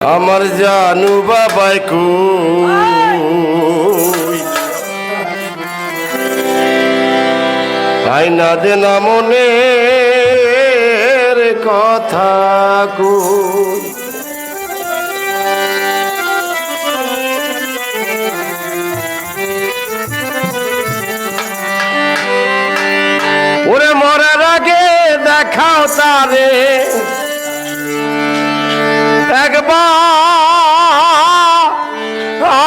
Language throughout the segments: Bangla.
আমার জানু বাবাই কই? আইনা দেনা মনের কথা কই? ওরে মরার আগে দেখাও তারে। একবার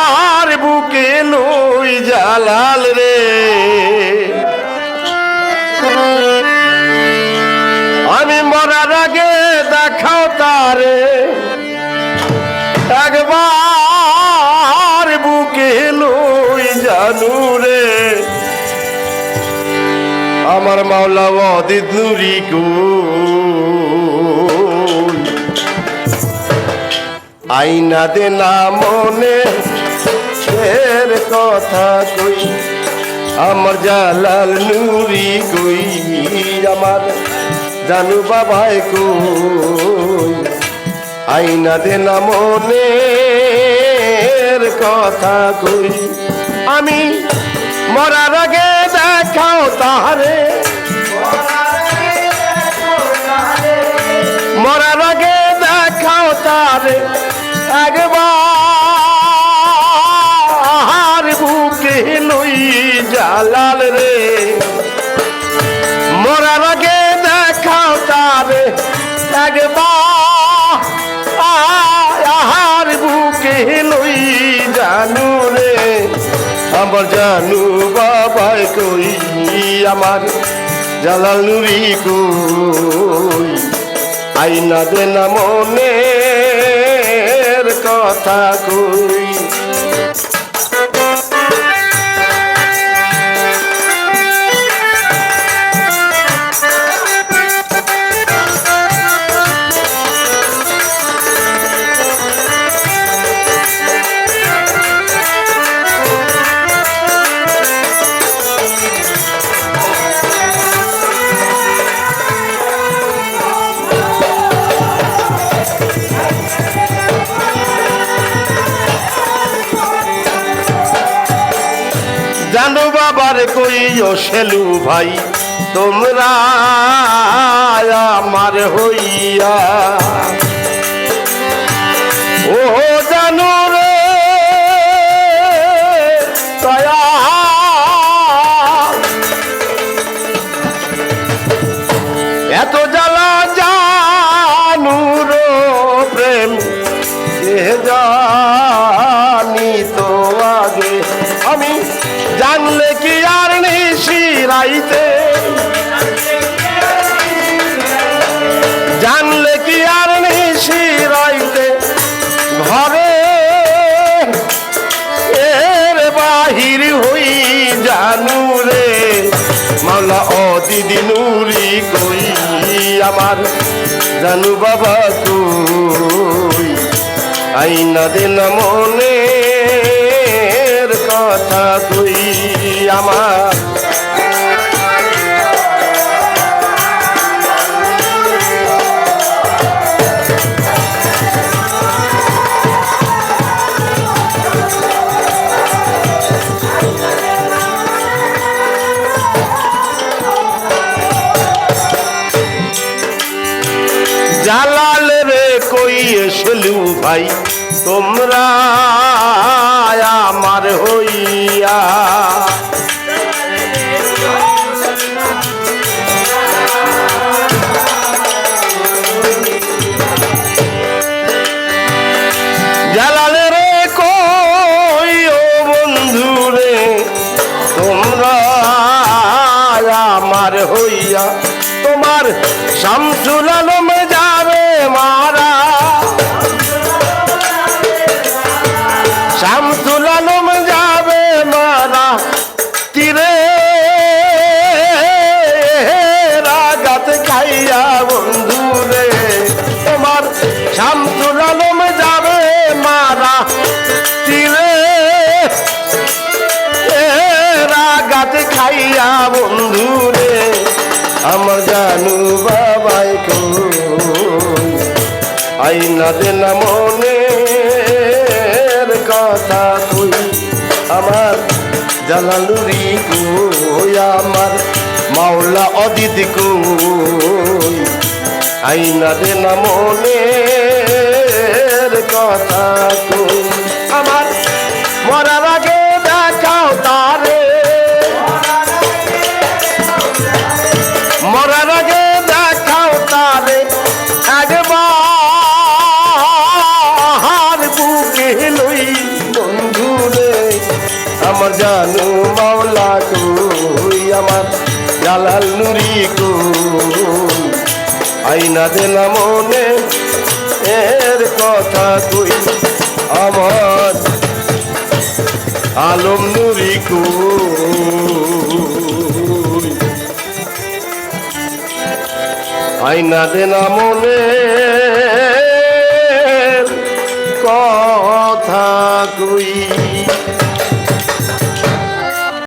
আর বুকে লই জালাল রে। আমি মরার আগে দেখাও তারে। একবার বুকে লই জানু রে। আমার মাওলা অদিত নুরি কই আইনা দে না মনে এর কথা কই। আমার জালাল নুরি কই, আমার জানু বাবাই কই। আইনা দে না মনে কথা কই। আমি মরার আগে দেখাও তাহারে। মরার আগে দেখাও তারে একবার বুকে লই জালাল রে। মরার আগে দেখাও তারে একবার। বুকে লই জানু রে। আমার জানু বাবাই কই আমার জালাল নুরি কই। আইনা দেনা মনের কথা কই। বাবার কই ও সেলু ভাই, তোমরা আমার হইয়া। ও জানো রে এত জ্বালা জানুর প্রেম জানি তো আগে? আমি জানলে কি আর নিশিরাইতে জানলে কি আর নিশিরাইতে ঘরে এর বাহির হই জানু রে। মাওলা ও দিদি নুরি কই আমার? জানু বাবা কই? আইনা দিন মনের কথা কই? আমার জালাল রে কই এসলু ভাই তোমরা আমার হইয়া। আমার হইয়া, তোমার শামসুল আলম যাবে মারা। শামসুল আলম যাবে মারা। তীরে রাগাত খাইয়া বন্ধু রে, তোমার শামসুল আলম যাবে মারা। তীরে রাগাত খাইয়া বন্ধু আমার জানু বাবাই আইনা দে না মনের কথা তুই আমার জালালুরি কই? আমার মাওলা অদিত কই? আইনা দে না মনের কথা তুই আমার মরার আগে জানু মাওলা কই আমার জালাল নুরি কই আইনা দিলা মনে এর কথা কই আমার আলম নুরি কই আইনা দেনা মনে কথা কই